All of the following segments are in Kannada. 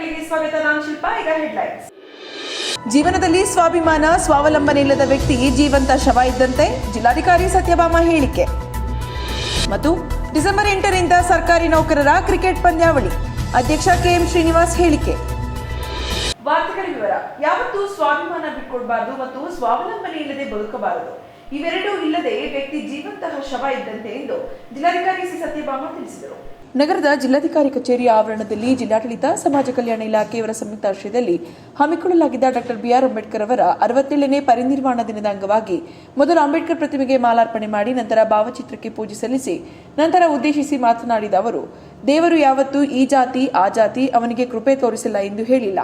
ವಾರ್ತೆಗಳಿಗೆ ಸ್ವಾಗತ ನಾನು ಶಿಲ್ಪಾ ಈಗ ಹೆಡ್ಲೈನ್ಸ್ ಜೀವನದಲ್ಲಿ ಸ್ವಾಭಿಮಾನ ಸ್ವಾವಲಂಬನೆ ಇಲ್ಲದ ವ್ಯಕ್ತಿ ಜೀವಂತ ಶವ ಇದ್ದಂತೆ ಜಿಲ್ಲಾಧಿಕಾರಿ ಸತ್ಯಭಾಮ ಹೇಳಿಕೆ. ಮತ್ತು ಡಿಸೆಂಬರ್ ಎಂಟರಿಂದ ಸರ್ಕಾರಿ ನೌಕರರ ಕ್ರಿಕೆಟ್ ಪಂದ್ಯಾವಳಿ. ಅಧ್ಯಕ್ಷ ಕೆಎಂ ಶ್ರೀನಿವಾಸ್ ಹೇಳಿಕೆ. ವಾರ್ತೆಗಳ ವಿವರ. ಯಾವತ್ತೂ ಸ್ವಾಭಿಮಾನ ಬಿಟ್ಕೊಡ್ಬಾರದು ಮತ್ತು ಸ್ವಾವಲಂಬನೆ ಇಲ್ಲದೆ ಬದುಕಬಾರದು. ಇವೆರಡೂ ಇಲ್ಲದೆ ವ್ಯಕ್ತಿ ಜೀವಂತಹ ಶವ ಇದ್ದಂತೆ ಎಂದು ಜಿಲ್ಲಾಧಿಕಾರಿ ಸಿ. ಸತ್ಯಭಾಮ ತಿಳಿಸಿದರು. ನಗರದ ಜಿಲ್ಲಾಧಿಕಾರಿ ಕಚೇರಿ ಆವರಣದಲ್ಲಿ ಜಿಲ್ಲಾಡಳಿತ, ಸಮಾಜ ಕಲ್ಯಾಣ ಇಲಾಖೆಯವರ ಸಂಯುಕ್ತಾಶ್ರಯದಲ್ಲಿ ಹಮ್ಮಿಕೊಳ್ಳಲಾಗಿದ್ದ ಡಾಕ್ಟರ್ ಬಿಆರ್ ಅಂಬೇಡ್ಕರ್ ಅವರ ಅರವತ್ತೇಳನೇ ಪರಿನಿರ್ವಾಣ ದಿನದ ಅಂಗವಾಗಿ ಮೊದಲು ಅಂಬೇಡ್ಕರ್ ಪ್ರತಿಮೆಗೆ ಮಾಲಾರ್ಪಣೆ ಮಾಡಿ ನಂತರ ಭಾವಚಿತ್ರಕ್ಕೆ ಪೂಜೆ ಸಲ್ಲಿಸಿ ನಂತರ ಉದ್ದೇಶಿಸಿ ಮಾತನಾಡಿದ ಅವರು, ದೇವರು ಯಾವತ್ತೂ ಈ ಜಾತಿ, ಆ ಜಾತಿ ಅವನಿಗೆ ಕೃಪೆ ತೋರಿಸಿಲ್ಲ ಎಂದು ಹೇಳಿಲ್ಲ.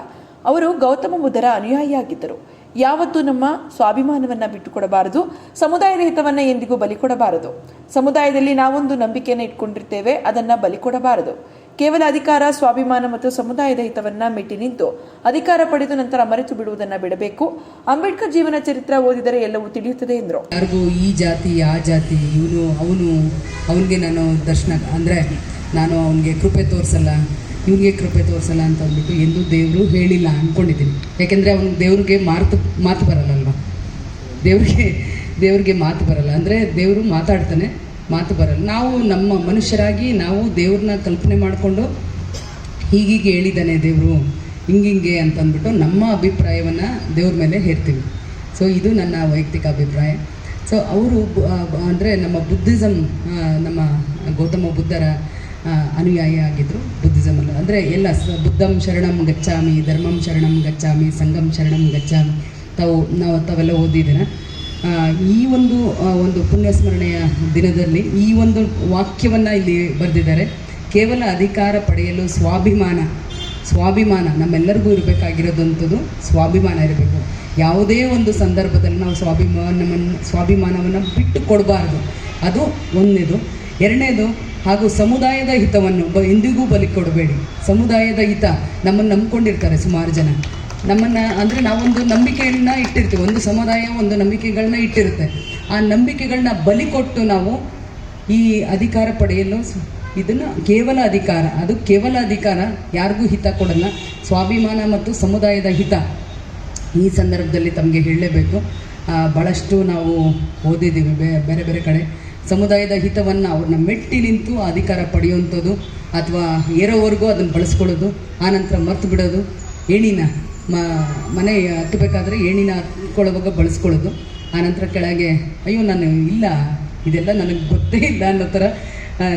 ಅವರು ಗೌತಮ ಬುದ್ಧರ ಅನುಯಾಯಿಯಾಗಿದ್ದರು. ಯಾವತ್ತೂ ನಮ್ಮ ಸ್ವಾಭಿಮಾನವನ್ನ ಬಿಟ್ಟುಕೊಡಬಾರದು, ಸಮುದಾಯದ ಹಿತವನ್ನು ಎಂದಿಗೂ ಬಲಿ ಕೊಡಬಾರದು ಸಮುದಾಯದಲ್ಲಿ ನಾವೊಂದು ನಂಬಿಕೆಯನ್ನು ಇಟ್ಕೊಂಡಿರ್ತೇವೆ, ಅದನ್ನ ಬಲಿ ಕೊಡಬಾರದು ಕೇವಲ ಅಧಿಕಾರ, ಸ್ವಾಭಿಮಾನ ಮತ್ತು ಸಮುದಾಯದ ಹಿತವನ್ನು ಮೆಟ್ಟಿ ನಿಂತು ಅಧಿಕಾರ ಪಡೆದು ನಂತರ ಮರೆತು ಬಿಡುವುದನ್ನು ಬಿಡಬೇಕು. ಅಂಬೇಡ್ಕರ್ ಜೀವನ ಚರಿತ್ರ ಓದಿದರೆ ಎಲ್ಲವೂ ತಿಳಿಯುತ್ತದೆ ಎಂದರು. ಯಾರಿಗೂ ಈ ಜಾತಿ, ಆ ಜಾತಿ, ಇವನು, ಅವನು, ಅವನಿಗೆ ನಾನು ದರ್ಶನ, ಅಂದರೆ ನಾನು ಅವನಿಗೆ ಕೃಪೆ ತೋರಿಸಲ್ಲ. ಇವನಿಗೆ ಕೃಪೆ ತೋರಿಸಲ್ಲ ಅಂತ ಅಂದ್ಬಿಟ್ಟು ಎಂದು ದೇವರು ಹೇಳಿಲ್ಲ ಅಂದ್ಕೊಂಡಿದ್ದೀನಿ ಯಾಕೆಂದರೆ ಅವನು ದೇವ್ರಿಗೆ ಮಾತು ಮಾತು ಬರಲ್ಲಲ್ವ? ದೇವ್ರಿಗೆ ದೇವ್ರಿಗೆ ಮಾತು ಬರಲ್ಲ. ಅಂದರೆ ದೇವರು ಮಾತಾಡ್ತಾನೆ, ಮಾತು ಬರಲ್ಲ. ನಾವು ನಮ್ಮ ಮನುಷ್ಯರಾಗಿ ನಾವು ದೇವ್ರನ್ನ ಕಲ್ಪನೆ ಮಾಡಿಕೊಂಡು ಹೀಗೀಗೆ ಹೇಳಿದ್ದಾನೆ ದೇವರು, ಹಿಂಗಿಂಗೆ ಅಂತ ಅಂದ್ಬಿಟ್ಟು ನಮ್ಮ ಅಭಿಪ್ರಾಯವನ್ನು ದೇವ್ರ ಮೇಲೆ ಹೇರ್ತೀವಿ. ಸೊ ಇದು ನನ್ನ ವೈಯಕ್ತಿಕ ಅಭಿಪ್ರಾಯ. ಸೊ ಅವರು ಅಂದರೆ ನಮ್ಮ ಬುದ್ಧಿಸಮ್ ನಮ್ಮ ಗೌತಮ ಬುದ್ಧರ ಅನುಯಾಯಿ ಆಗಿದ್ದರು ಬುದ್ಧಿಸಮ್ ಅಂದರೆ ಎಲ್ಲ ಬುದ್ಧಂ ಶರಣಂ ಗಚ್ಚಾಮಿ ಧರ್ಮಂ ಶರಣಂ ಗಚ್ಚಾಮಿ ಸಂಘಂ ಶರಣಂ ಗಚ್ಚಾಮಿ ತಾವು ನಾವು ತಾವೆಲ್ಲ ಓದಿದ್ದೀರ ಈ ಒಂದು ಒಂದು ಪುಣ್ಯಸ್ಮರಣೆಯ ದಿನದಲ್ಲಿ ಈ ಒಂದು ವಾಕ್ಯವನ್ನು ಇಲ್ಲಿ ಬರೆದಿದ್ದಾರೆ. ಕೇವಲ ಅಧಿಕಾರ ಪಡೆಯಲು ಸ್ವಾಭಿಮಾನ ಸ್ವಾಭಿಮಾನ, ನಮ್ಮೆಲ್ಲರಿಗೂ ಇರಬೇಕಾಗಿರೋದಂಥದ್ದು ಸ್ವಾಭಿಮಾನ ಇರಬೇಕು. ಯಾವುದೇ ಒಂದು ಸಂದರ್ಭದಲ್ಲಿ ನಾವು ಸ್ವಾಭಿಮಾನವನ್ನು ಸ್ವಾಭಿಮಾನವನ್ನು ಬಿಟ್ಟು ಕೊಡಬಾರ್ದು ಅದು ಒಂದನೇದು ಎರಡನೇದು ಹಾಗೂ ಸಮುದಾಯದ ಹಿತವನ್ನು ಬ ಇಂದಿಗೂ ಬಲಿ ಕೊಡಬೇಡಿ. ಸಮುದಾಯದ ಹಿತ ನಮ್ಮನ್ನು ನಂಬ್ಕೊಂಡಿರ್ತಾರೆ ಸುಮಾರು ಜನ. ನಮ್ಮನ್ನು ಅಂದರೆ ನಾವೊಂದು ನಂಬಿಕೆಗಳನ್ನ ಇಟ್ಟಿರ್ತೀವಿ. ಒಂದು ಸಮುದಾಯ ಒಂದು ನಂಬಿಕೆಗಳನ್ನ ಇಟ್ಟಿರುತ್ತೆ. ಆ ನಂಬಿಕೆಗಳನ್ನ ಬಲಿ ಕೊಟ್ಟು ನಾವು ಈ ಅಧಿಕಾರ ಪಡೆಯಲು ಇದನ್ನು ಕೇವಲ ಅಧಿಕಾರ, ಅದು ಕೇವಲ ಅಧಿಕಾರ ಯಾರಿಗೂ ಹಿತ ಕೊಡಲ್ಲ. ಸ್ವಾಭಿಮಾನ ಮತ್ತು ಸಮುದಾಯದ ಹಿತ ಈ ಸಂದರ್ಭದಲ್ಲಿ ತಮಗೆ ಹೇಳಲೇಬೇಕು. ಭಾಳಷ್ಟು ನಾವು ಓದಿದ್ದೀವಿ. ಬೇರೆ ಬೇರೆ ಕಡೆ ಸಮುದಾಯದ ಹಿತವನ್ನು ಅವ್ರನ್ನ ಮೆಟ್ಟಿ ನಿಂತು ಅಧಿಕಾರ ಪಡೆಯುವಂಥದ್ದು ಅಥವಾ ಏರೋವರೆಗೂ ಅದನ್ನು ಬಳಸ್ಕೊಳ್ಳೋದು ಆನಂತರ ಮರ್ತು ಬಿಡೋದು, ಏಣಿನ ಮನೆ ಹತ್ತಬೇಕಾದ್ರೆ ಏಣಿನ ಹತ್ಕೊಳ್ಳುವಾಗ ಬಳಸ್ಕೊಳ್ಳೋದು ಆನಂತರ ಕೆಳಗೆ, ಅಯ್ಯೋ, ನಾನು ಇಲ್ಲ, ಇದೆಲ್ಲ ನನಗೆ ಗೊತ್ತೇ ಇಲ್ಲ ಅನ್ನೋ ಥರ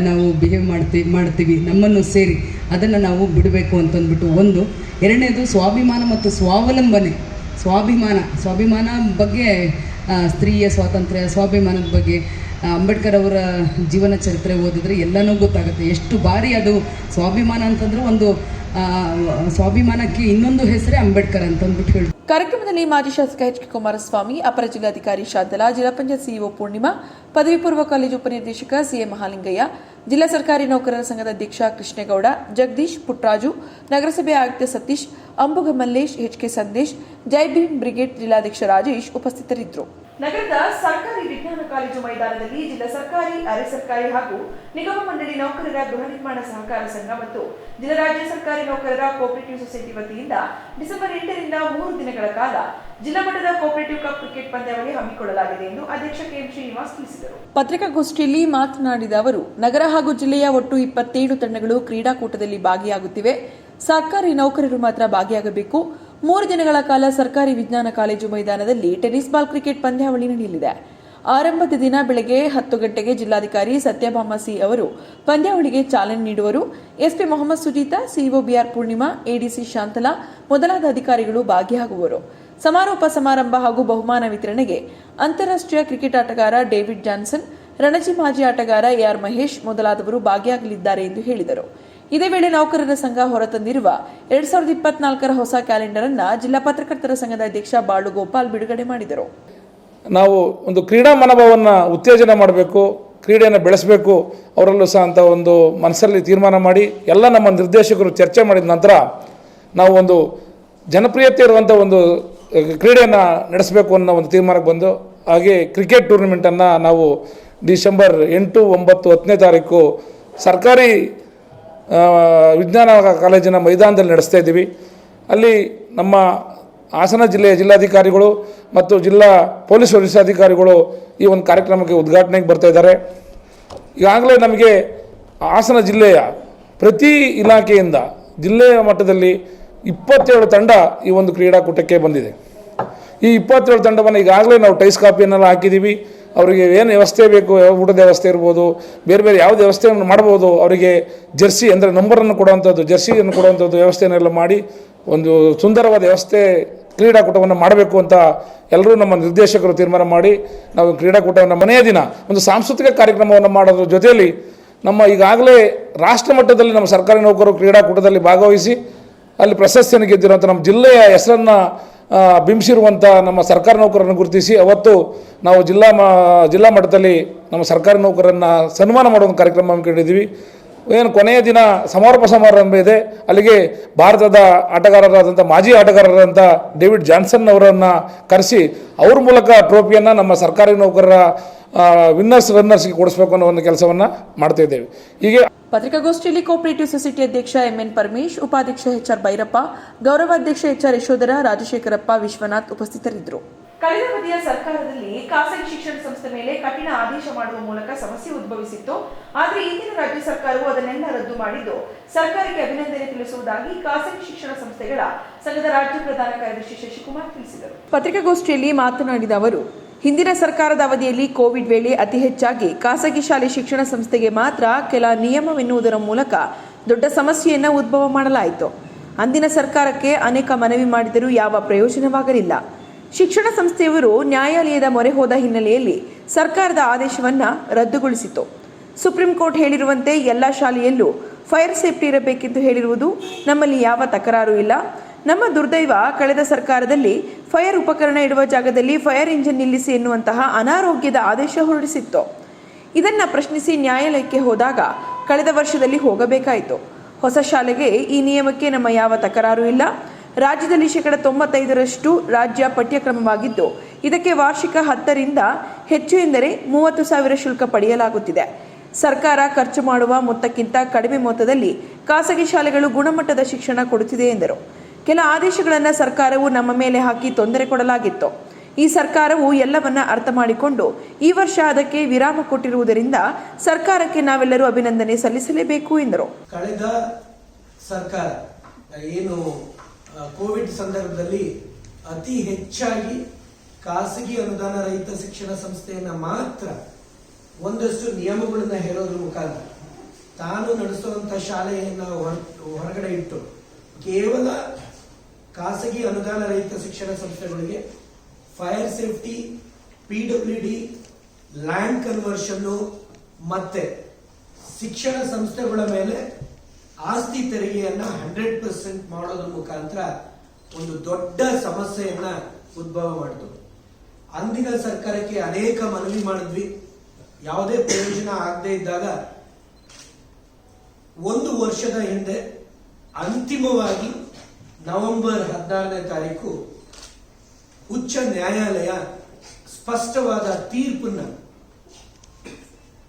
ನಾವು ಬಿಹೇವ್ ಮಾಡ್ತೀವಿ ಮಾಡ್ತೀವಿ, ನಮ್ಮನ್ನು ಸೇರಿ. ಅದನ್ನು ನಾವು ಬಿಡಬೇಕು ಅಂತಂದ್ಬಿಟ್ಟು ಒಂದು. ಎರಡನೇದು ಸ್ವಾಭಿಮಾನ ಮತ್ತು ಸ್ವಾವಲಂಬನೆ. ಸ್ವಾಭಿಮಾನ ಸ್ವಾಭಿಮಾನ ಬಗ್ಗೆ ಸ್ತ್ರೀಯ ಸ್ವಾತಂತ್ರ್ಯ, ಸ್ವಾಭಿಮಾನದ ಬಗ್ಗೆ ಅಂಬೇಡ್ಕರ್ ಅವರ ಜೀವನ ಚರಿತ್ರೆ ಓದಿದ್ರೆ ಎಲ್ಲನೂ ಗೊತ್ತಾಗುತ್ತೆ. ಎಷ್ಟು ಬಾರಿ ಅದು ಸ್ವಾಭಿಮಾನ ಅಂತಂದ್ರೆ ಒಂದು ಸ್ವಾಭಿಮಾನಕ್ಕೆ ಇನ್ನೊಂದು ಹೆಸರೇ ಅಂಬೇಡ್ಕರ್ ಅಂತಂದ್ಬಿಟ್ಟು ಹೇಳಿ ಕಾರ್ಯಕ್ರಮದಲ್ಲಿ ಮಾಜಿ ಶಾಸಕ ಎಚ್ ಕೆ ಕುಮಾರಸ್ವಾಮಿ, ಅಪರ ಜಿಲ್ಲಾಧಿಕಾರಿ ಶಾಂತಲಾ ಜಿಲ್ಲಾ ಪಂಚಾಯತ್ ಸಿಇಒ ಪೂರ್ಣಿಮಾ ಪದವಿ ಪೂರ್ವ ಕಾಲೇಜು ಉಪನಿರ್ದೇಶಕ ಸಿಎ ಮಹಾಲಿಂಗಯ್ಯ, ಜಿಲ್ಲಾ ಸರ್ಕಾರಿ ನೌಕರರ ಸಂಘದ ಅಧ್ಯಕ್ಷ ಕೃಷ್ಣೇಗೌಡ, ಜಗದೀಶ್ ಪುಟ್ರಾಜು ನಗರಸಭೆ ಆಯುಕ್ತ Satish, Ambuga Mallesh, H K Sandesh Jai Bhim brigade ಜಿಲ್ಲಾಧ್ಯಕ್ಷ ರಾಜೇಶ್ ಉಪಸ್ಥಿತರಿದ್ದರು. ನಗರದ ಸರ್ಕಾರಿ ವಿಜ್ಞಾನ ಕಾಲೇಜು ಮೈದಾನದಲ್ಲಿ ಜಿಲ್ಲಾ ಸರ್ಕಾರಿ, ಅರೆ ಸರ್ಕಾರಿ ಹಾಗೂ ನಿಗಮ ಮಂಡಳಿ ನೌಕರರ ಗೃಹ ನಿರ್ಮಾಣ ಸಹಕಾರ ಸಂಘ ಮತ್ತು ಜಿಲ್ಲಾ ರಾಜ್ಯ ಸರ್ಕಾರಿ ನೌಕರರ ಕೋಪರೇಟಿವ್ ಸೊಸೈಟಿ ವತಿಯಿಂದ ಡಿಸೆಂಬರ್ ಎಂಟರಿಂದ ಮೂರು ದಿನಗಳ ಕಾಲ ಜಿಲ್ಲಾ ಮಟ್ಟದ ಕೋಪರೇಟಿವ್ ಕಪ್ ಕ್ರಿಕೆಟ್ ಪಂದ್ಯಾವಳಿ ಹಮ್ಮಿಕೊಳ್ಳಲಾಗಿದೆ ಎಂದು ಅಧ್ಯಕ್ಷ ಕೆಎಂ ಶ್ರೀನಿವಾಸ್ ತಿಳಿಸಿದರು. ಪತ್ರಿಕಾಗೋಷ್ಠಿಯಲ್ಲಿ ಮಾತನಾಡಿದ ಅವರು, ನಗರ ಹಾಗೂ ಜಿಲ್ಲೆಯ ಒಟ್ಟು ಇಪ್ಪತ್ತೇಳು ತಂಡಗಳು ಕ್ರೀಡಾಕೂಟದಲ್ಲಿ ಭಾಗಿಯಾಗುತ್ತಿವೆ. ಸರ್ಕಾರಿ ನೌಕರರು ಮಾತ್ರ ಭಾಗಿಯಾಗಬೇಕು. ಮೂರು ದಿನಗಳ ಕಾಲ ಸರ್ಕಾರಿ ವಿಜ್ಞಾನ ಕಾಲೇಜು ಮೈದಾನದಲ್ಲಿ ಟೆನಿಸ್ ಬಾಲ್ ಕ್ರಿಕೆಟ್ ಪಂದ್ಯಾವಳಿ ನಡೆಯಲಿದೆ. ಆರಂಭದ ದಿನ ಬೆಳಗ್ಗೆ ಹತ್ತು ಗಂಟೆಗೆ ಜಿಲ್ಲಾಧಿಕಾರಿ ಸತ್ಯಭಾಮ ಸಿ ಅವರು ಪಂದ್ಯಾವಳಿಗೆ ಚಾಲನೆ ನೀಡುವರು. SP Mohammed Sujeetha, CEO BR Poornima, ADC Shantala ಮೊದಲಾದ ಅಧಿಕಾರಿಗಳು ಭಾಗಿಯಾಗುವರು. ಸಮಾರೋಪ ಸಮಾರಂಭ ಹಾಗೂ ಬಹುಮಾನ ವಿತರಣೆಗೆ ಅಂತಾರಾಷ್ಟ್ರೀಯ ಕ್ರಿಕೆಟ್ ಆಟಗಾರ ಡೇವಿಡ್ ಜಾನ್ಸನ್, ರಣಜಿ ಮಾಜಿ ಆಟಗಾರ ಎಆರ್ ಮಹೇಶ್ ಮೊದಲಾದವರು ಭಾಗಿಯಾಗಲಿದ್ದಾರೆ ಎಂದು ಹೇಳಿದರು. ಇದೇ ವೇಳೆ ನೌಕರರ ಸಂಘ ಹೊರತಂದಿರುವ ಎರಡ್ ಸಾವಿರದ ಇಪ್ಪತ್ನಾಲ್ಕರ ಹೊಸ ಕ್ಯಾಲೆಂಡರ್ ಅನ್ನ ಜಿಲ್ಲಾ ಪತ್ರಕರ್ತರ ಸಂಘದ ಅಧ್ಯಕ್ಷ ಬಾಳುಗೋಪಾಲ್ ಬಿಡುಗಡೆ ಮಾಡಿದರು. ನಾವು ಒಂದು ಕ್ರೀಡಾ ಮನೋಭಾವವನ್ನು ಉತ್ತೇಜನ ಮಾಡಬೇಕು, ಕ್ರೀಡೆಯನ್ನು ಬೆಳೆಸಬೇಕು, ಅವರಲ್ಲೂ ಸಹ ಅಂತ ಒಂದು ಮನಸ್ಸಲ್ಲಿ ತೀರ್ಮಾನ ಮಾಡಿ, ಎಲ್ಲ ನಮ್ಮ ನಿರ್ದೇಶಕರು ಚರ್ಚೆ ಮಾಡಿದ ನಂತರ ನಾವು ಒಂದು ಜನಪ್ರಿಯತೆ ಇರುವಂಥ ಒಂದು ಕ್ರೀಡೆಯನ್ನು ನಡೆಸಬೇಕು ಅನ್ನೋ ಒಂದು ತೀರ್ಮಾನಕ್ಕೆ ಬಂದು, ಹಾಗೆ ಕ್ರಿಕೆಟ್ ಟೂರ್ನಮೆಂಟನ್ನು ನಾವು ಡಿಸೆಂಬರ್ ಎಂಟು, ಒಂಬತ್ತು, ಹತ್ತನೇ ತಾರೀಕು ಸರ್ಕಾರಿ ವಿಜ್ಞಾನ ಕಾಲೇಜಿನ ಮೈದಾನದಲ್ಲಿ ನಡೆಸ್ತಾ ಇದ್ದೀವಿ. ಅಲ್ಲಿ ನಮ್ಮ ಹಾಸನ ಜಿಲ್ಲೆಯ ಜಿಲ್ಲಾಧಿಕಾರಿಗಳು ಮತ್ತು ಜಿಲ್ಲಾ ಪೊಲೀಸ್ ವರಿಷ್ಠಾಧಿಕಾರಿಗಳು ಈ ಒಂದು ಕಾರ್ಯಕ್ರಮಕ್ಕೆ ಉದ್ಘಾಟನೆಗೆ ಬರ್ತಾ ಇದ್ದಾರೆ. ಈಗಾಗಲೇ ನಮಗೆ ಹಾಸನ ಜಿಲ್ಲೆಯ ಪ್ರತಿ ಇಲಾಖೆಯಿಂದ ಜಿಲ್ಲೆಯ ಮಟ್ಟದಲ್ಲಿ ಇಪ್ಪತ್ತೇಳು ತಂಡ ಈ ಒಂದು ಕ್ರೀಡಾಕೂಟಕ್ಕೆ ಬಂದಿದೆ. ಈ ಇಪ್ಪತ್ತೇಳು ತಂಡವನ್ನು ಈಗಾಗಲೇ ನಾವು ಟೈಸ್ ಕಾಪಿಯನ್ನೆಲ್ಲ ಹಾಕಿದ್ದೀವಿ. ಅವರಿಗೆ ಏನು ವ್ಯವಸ್ಥೆ ಬೇಕು, ಯಾವ ಊಟದ ವ್ಯವಸ್ಥೆ ಇರ್ಬೋದು, ಬೇರೆ ಬೇರೆ ಯಾವುದೇ ವ್ಯವಸ್ಥೆಯನ್ನು ಮಾಡ್ಬೋದು, ಅವರಿಗೆ ಜರ್ಸಿ ಅಂದರೆ ನಂಬರನ್ನು ಕೊಡುವಂಥದ್ದು, ಜರ್ಸಿಯನ್ನು ಕೊಡುವಂಥದ್ದು ವ್ಯವಸ್ಥೆಯನ್ನೆಲ್ಲ ಮಾಡಿ ಒಂದು ಸುಂದರವಾದ ವ್ಯವಸ್ಥೆ ಕ್ರೀಡಾಕೂಟವನ್ನು ಮಾಡಬೇಕು ಅಂತ ಎಲ್ಲರೂ ನಮ್ಮ ನಿರ್ದೇಶಕರು ತೀರ್ಮಾನ ಮಾಡಿ ನಾವು ಕ್ರೀಡಾಕೂಟವನ್ನು ಮನೆಯ ದಿನ ಒಂದು ಸಾಂಸ್ಕೃತಿಕ ಕಾರ್ಯಕ್ರಮವನ್ನು ಮಾಡೋದ್ರ ಜೊತೆಯಲ್ಲಿ ನಮ್ಮ ಈಗಾಗಲೇ ರಾಷ್ಟ್ರ ಮಟ್ಟದಲ್ಲಿ ನಮ್ಮ ಸರ್ಕಾರಿ ನೌಕರರು ಕ್ರೀಡಾಕೂಟದಲ್ಲಿ ಭಾಗವಹಿಸಿ ಅಲ್ಲಿ ಪ್ರಶಸ್ತಿಯನ್ನು ಗೆದ್ದಿರುವಂಥ ನಮ್ಮ ಜಿಲ್ಲೆಯ ಹೆಸರನ್ನು ಬಿಂಬಿಸಿರುವಂಥ ನಮ್ಮ ಸರ್ಕಾರಿ ನೌಕರರನ್ನು ಗುರುತಿಸಿ ಅವತ್ತು ನಾವು ಜಿಲ್ಲಾ ಮ, ಜಿಲ್ಲಾ ಮಟ್ಟದಲ್ಲಿ ನಮ್ಮ ಸರ್ಕಾರಿ ನೌಕರರನ್ನು ಸನ್ಮಾನ ಮಾಡುವ ಕಾರ್ಯಕ್ರಮ ಹಮ್ಮಿಕೊಂಡಿದ್ದೀವಿ ಏನು ಕೊನೆಯ ದಿನ ಸಮಾರೋಪ ಸಮಾರಂಭ ಇದೆ. ಅಲ್ಲಿಗೆ ಭಾರತದ ಆಟಗಾರರಾದಂಥ ಮಾಜಿ ಆಟಗಾರರಾದಂಥ ಡೇವಿಡ್ ಜಾನ್ಸನ್ ಅವರನ್ನು ಕರೆಸಿ ಅವ್ರ ಮೂಲಕ ಟ್ರೋಫಿಯನ್ನು ನಮ್ಮ ಸರ್ಕಾರಿ ನೌಕರರ ವಿನ್ನರ್ಸ್ ರನ್ನರ್ಸ್ಗೆ ಕೊಡಿಸ್ಬೇಕು ಅನ್ನೋ ಒಂದು ಕೆಲಸವನ್ನು ಮಾಡ್ತಾ ಇದ್ದೇವೆ. ಹೀಗೆ ಪತ್ರಿಕಾಗೋಷ್ಠಿಯಲ್ಲಿ ಕೋಪರೇಟಿವ್ ಸೊಸೈಟಿ ಅಧ್ಯಕ್ಷ ಎಂಎನ್ ಪರಮೇಶ್, ಉಪಾಧ್ಯಕ್ಷ ಎಚ್ಆರ್ ಭೈರಪ್ಪ, ಗೌರವಾಧ್ಯಕ್ಷ ಎಚ್ಆರ್ ಯಶೋಧರ, ರಾಜಶೇಖರಪ್ಪ, ವಿಶ್ವನಾಥ್ ಉಪಸ್ಥಿತರಿದ್ದರು. ಕಳೆದ ಅವಧಿಯ ಸರ್ಕಾರದಲ್ಲಿ ಖಾಸಗಿ ಶಿಕ್ಷಣ ಸಂಸ್ಥೆ ಮೇಲೆ ಕಠಿಣ ಆದೇಶ ಮಾಡುವ ಮೂಲಕ ಸಮಸ್ಯೆ ಉದ್ಭವಿಸಿತ್ತು. ಆದರೆ ಇಂದಿನ ರಾಜ್ಯ ಸರ್ಕಾರವು ಅದನ್ನೆಲ್ಲ ರದ್ದು ಮಾಡಿದ್ದು. ಸರ್ಕಾರಕ್ಕೆ ಅಭಿನಂದನೆ ತಿಳಿಸುವುದಾಗಿ ಖಾಸಗಿ ಶಿಕ್ಷಣ ಸಂಸ್ಥೆಗಳ ಸಂಘದ ರಾಜ್ಯ ಪ್ರಧಾನ ಕಾರ್ಯದರ್ಶಿ ಶಶಿಕುಮಾರ್ ತಿಳಿಸಿದರು. ಪತ್ರಿಕಾಗೋಷ್ಠಿಯಲ್ಲಿ ಮಾತನಾಡಿದ ಅವರು, ಹಿಂದಿನ ಸರ್ಕಾರದ ಅವಧಿಯಲ್ಲಿ ಕೋವಿಡ್ ವೇಳೆ ಅತಿ ಹೆಚ್ಚಾಗಿ ಖಾಸಗಿ ಶಾಲೆ ಶಿಕ್ಷಣ ಸಂಸ್ಥೆಗೆ ಮಾತ್ರ ಕೆಲ ನಿಯಮವೆನ್ನುವುದರ ಮೂಲಕ ದೊಡ್ಡ ಸಮಸ್ಯೆಯನ್ನು ಉದ್ಭವ ಮಾಡಲಾಯಿತು. ಅಂದಿನ ಸರ್ಕಾರಕ್ಕೆ ಅನೇಕ ಮನವಿ ಮಾಡಿದರೂ ಯಾವ ಪ್ರಯೋಜನವಾಗಲಿಲ್ಲ. ಶಿಕ್ಷಣ ಸಂಸ್ಥೆಯವರು ನ್ಯಾಯಾಲಯದ ಮೊರೆ ಹೋದ ಹಿನ್ನೆಲೆಯಲ್ಲಿ ಸರ್ಕಾರದ ಆದೇಶವನ್ನು ರದ್ದುಗೊಳಿಸಿತು ಸುಪ್ರೀಂ ಕೋರ್ಟ್ ಹೇಳಿರುವಂತೆ ಎಲ್ಲ ಶಾಲೆಯಲ್ಲೂ ಫೈರ್ ಸೇಫ್ಟಿ ಇರಬೇಕೆಂದು ಹೇಳಿರುವುದು ನಮ್ಮಲ್ಲಿ ಯಾವ ತಕರಾರು ಇಲ್ಲ. ನಮ್ಮ ದುರ್ದೈವ ಕಳೆದ ಸರ್ಕಾರದಲ್ಲಿ ಫೈರ್ ಉಪಕರಣ ಇಡುವ ಜಾಗದಲ್ಲಿ ಫೈರ್ ಇಂಜಿನ್ ನಿಲ್ಲಿಸಿ ಎನ್ನುವಂತಹ ಅನಾರೋಗ್ಯದ ಆದೇಶ ಹೊರಡಿಸಿತ್ತು. ಇದನ್ನು ಪ್ರಶ್ನಿಸಿ ನ್ಯಾಯಾಲಯಕ್ಕೆ ಹೋದಾಗ ಕಳೆದ ವರ್ಷದಲ್ಲಿ ಹೋಗಬೇಕಾಯಿತು. ಹೊಸ ಶಾಲೆಗೆ ಈ ನಿಯಮಕ್ಕೆ ನಮ್ಮ ಯಾವ ತಕರಾರು ಇಲ್ಲ. ರಾಜ್ಯದಲ್ಲಿ ಶೇಕಡ ತೊಂಬತ್ತೈದರಷ್ಟು ರಾಜ್ಯ ಪಠ್ಯಕ್ರಮವಾಗಿದ್ದು, ಇದಕ್ಕೆ ವಾರ್ಷಿಕ ಹತ್ತರಿಂದ ಹೆಚ್ಚು ಎಂದರೆ ಮೂವತ್ತು ಸಾವಿರ ಶುಲ್ಕ ಪಡೆಯಲಾಗುತ್ತಿದೆ. ಸರ್ಕಾರ ಖರ್ಚು ಮಾಡುವ ಮೊತ್ತಕ್ಕಿಂತ ಕಡಿಮೆ ಮೊತ್ತದಲ್ಲಿ ಖಾಸಗಿ ಶಾಲೆಗಳು ಗುಣಮಟ್ಟದ ಶಿಕ್ಷಣ ಕೊಡುತ್ತಿದೆ ಎಂದರು. ಕೆಲ ಆದೇಶಗಳನ್ನು ಸರ್ಕಾರವು ನಮ್ಮ ಮೇಲೆ ಹಾಕಿ ತೊಂದರೆ ಕೊಡಲಾಗಿತ್ತು. ಈ ಸರ್ಕಾರವು ಎಲ್ಲವನ್ನ ಅರ್ಥ ಮಾಡಿಕೊಂಡು ಈ ವರ್ಷ ಅದಕ್ಕೆ ವಿರಾಮ ಕೊಟ್ಟಿರುವುದರಿಂದ ಸರ್ಕಾರಕ್ಕೆ ನಾವೆಲ್ಲರೂ ಅಭಿನಂದನೆ ಸಲ್ಲಿಸಲೇಬೇಕು ಎಂದರು. ಕಳೆದ ಸರ್ಕಾರ ಏನು ಕೋವಿಡ್ ಸಂದರ್ಭದಲ್ಲಿ ಅತಿ ಹೆಚ್ಚಾಗಿ ಖಾಸಗಿ ಅನುದಾನ ರಹಿತ ಶಿಕ್ಷಣ ಸಂಸ್ಥೆಯನ್ನ ಮಾತ್ರ ಒಂದಷ್ಟು ನಿಯಮಗಳನ್ನ ಹೇರೋದ್ರ ಮುಖಾಂತರ. ತಾನು ನಡೆಸುವಂತ ಶಾಲೆಯನ್ನ ಹೊರ- ಹೊರಗಡೆ ಇಟ್ಟು ಕೇವಲ ಖಾಸಗಿ ಅನುದಾನ ರಹಿತ ಶಿಕ್ಷಣ ಸಂಸ್ಥೆಗಳಿಗೆ fire safety, P W D, land conversion ಮತ್ತೆ ಶಿಕ್ಷಣ ಸಂಸ್ಥೆಗಳ ಮೇಲೆ ಆಸ್ತಿ ತೆರಿಗೆಯನ್ನ ಹಂಡ್ರೆಡ್ ಪರ್ಸೆಂಟ್ ಮಾಡೋದ್ರ ಮುಖಾಂತರ ಒಂದು ದೊಡ್ಡ ಸಮಸ್ಯೆಯನ್ನ ಉದ್ಭವ ಮಾಡಿತು. ಅಂದಿನ ಸರ್ಕಾರಕ್ಕೆ ಅನೇಕ ಮನವಿ ಮಾಡಿದ್ವಿ. ಯಾವುದೇ ಪ್ರಯೋಜನ ಆಗದೆ ಇದ್ದಾಗ ಒಂದು ವರ್ಷದ ಹಿಂದೆ ಅಂತಿಮವಾಗಿ ನವೆಂಬರ್ ಹದಿನಾರನೇ ತಾರೀಕು ಉಚ್ಚ ನ್ಯಾಯಾಲಯ ಸ್ಪಷ್ಟವಾದ ತೀರ್ಪನ್ನ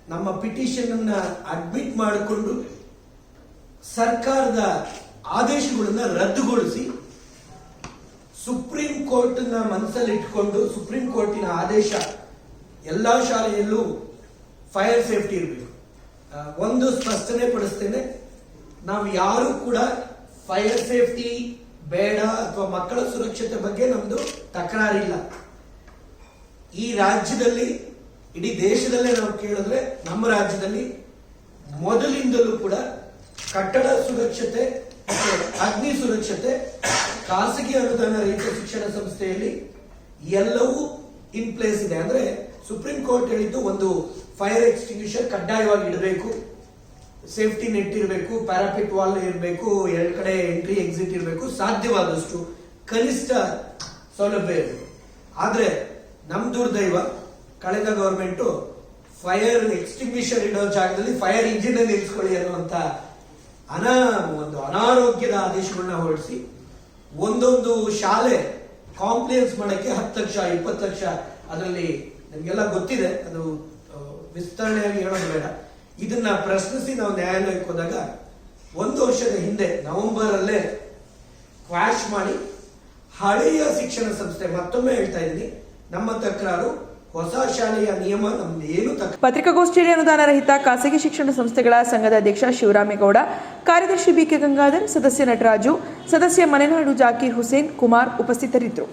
ನಮ್ಮ ಪಿಟಿಷನ್ ಅಡ್ಮಿಟ್ ಮಾಡಿಕೊಂಡು ಸರ್ಕಾರದ ಆದೇಶಗಳನ್ನ ರದ್ದುಗೊಳಿಸಿ ಸುಪ್ರೀಂ ಕೋರ್ಟ್ನ ಮನಸ್ಸಲ್ಲಿ ಇಟ್ಕೊಂಡು ಸುಪ್ರೀಂ ಕೋರ್ಟಿನ ಆದೇಶ ಎಲ್ಲ ಶಾಲೆಯಲ್ಲೂ ಫೈರ್ ಸೇಫ್ಟಿ ಇರಬೇಕು. ಒಂದು ಸ್ಪಷ್ಟನೆ ಪಡಿಸ್ತೇನೆ, ನಾವು ಯಾರು ಕೂಡ ಫೈರ್ ಸೇಫ್ಟಿ ಬೇಡ ಅಥವಾ ಮಕ್ಕಳ ಸುರಕ್ಷತೆ ಬಗ್ಗೆ ನಮ್ದು ತಕರಾರಿಲ್ಲ. ಈ ರಾಜ್ಯದಲ್ಲಿ, ಇಡೀ ದೇಶದಲ್ಲೇ ನಾವು ಕೇಳಿದ್ರೆ ನಮ್ಮ ರಾಜ್ಯದಲ್ಲಿ ಮೊದಲಿಂದಲೂ ಕೂಡ ಕಟ್ಟಡ ಸುರಕ್ಷತೆ, ಅಗ್ನಿ ಸುರಕ್ಷತೆ, ಖಾಸಗಿ ಅನುದಾನ ರಹಿತ ಶಿಕ್ಷಣ ಸಂಸ್ಥೆಯಲ್ಲಿ ಎಲ್ಲವೂ ಇನ್ ಪ್ಲೇಸ್ ಇದೆ. ಅಂದ್ರೆ ಸುಪ್ರೀಂ ಕೋರ್ಟ್ ಹೇಳಿದ್ದು ಒಂದು ಫೈರ್ ಎಕ್ಸ್ಟಿಂಗ್ವಿಷರ್ ಕಡ್ಡಾಯವಾಗಿ ಇಡಬೇಕು. ಸೇಫ್ಟಿ ನೆಟ್ ಇರಬೇಕು ಪ್ಯಾರಾಪಿಟ್ ವಾಲ್ ಇರಬೇಕು, ಎರಡು ಕಡೆ ಎಂಟ್ರಿ ಎಕ್ಸಿಟ್ ಇರಬೇಕು. ಸಾಧ್ಯವಾದಷ್ಟು ಕನಿಷ್ಠ ಸೌಲಭ್ಯ ಇರಬೇಕು. ಆದ್ರೆ ನಮ್ಮ ದುರ್ದೈವ, ಕಳೆದ ಗವರ್ಮೆಂಟ್ ಫೈರ್ ಎಕ್ಸ್ಟಿಂಗ್ವಿಷರ್ ಇಡೋ ಜಾಗದಲ್ಲಿ ಫೈರ್ ಇಂಜಿನ್ ನಿಲ್ಸ್ಕೊಳ್ಳಿ ಅನ್ನುವಂತ ಅನಾ ಒಂದು ಅನಾರೋಗ್ಯದ ಆದೇಶಗಳನ್ನ ಹೊರಡಿಸಿ ಒಂದೊಂದು ಶಾಲೆ ಕಾಂಪ್ಲೇನ್ಸ್ ಮಾಡಕ್ಕೆ ಹತ್ತು ಲಕ್ಷ, ಇಪ್ಪತ್ತು ಲಕ್ಷ ಅದರಲ್ಲಿ ನಿಮಗೆಲ್ಲ ಗೊತ್ತಿದೆ. ಅದು ವಿಸ್ತರಣೆಯಾಗಿ ಹೇಳೋದು ಬೇಡ. ಇದನ್ನ ಪ್ರಶ್ನಿಸಿ ನಾವು ನ್ಯಾಯಾಲಯಕ್ಕೆ ಹೋದಾಗ ಒಂದು ವರ್ಷದ ಹಿಂದೆ ನವೆಂಬರ್ ಅಲ್ಲೇ ಕ್ವಾಶ್ ಮಾಡಿ ಹಳೆಯ ಶಿಕ್ಷಣ ಸಂಸ್ಥೆ ಮತ್ತೊಮ್ಮೆ ಹೇಳ್ತಾ ಇದ್ದೀನಿ. ನಮ್ಮ ತಕರಾರು ಹೊಸ ಶಾಲೆಯ ನಿಯಮ ನಮ್ದು ಏನು ತಕ ಪತ್ರಿಕಾಗೋಷ್ಠಿಯಲ್ಲಿ ಅನುದಾನ ರಹಿತ ಖಾಸಗಿ ಶಿಕ್ಷಣ ಸಂಸ್ಥೆಗಳ ಸಂಘದ ಅಧ್ಯಕ್ಷ ಶಿವರಾಮೇಗೌಡ, ಕಾರ್ಯದರ್ಶಿ ಬಿಕೆ ಗಂಗಾಧರ್, ಸದಸ್ಯ ನಟರಾಜು ಸದಸ್ಯ ಮನೆನಾಡು ಜಾಕೀರ್ ಹುಸೇನ್ ಕುಮಾರ್ ಉಪಸ್ಥಿತರಿದ್ದರು.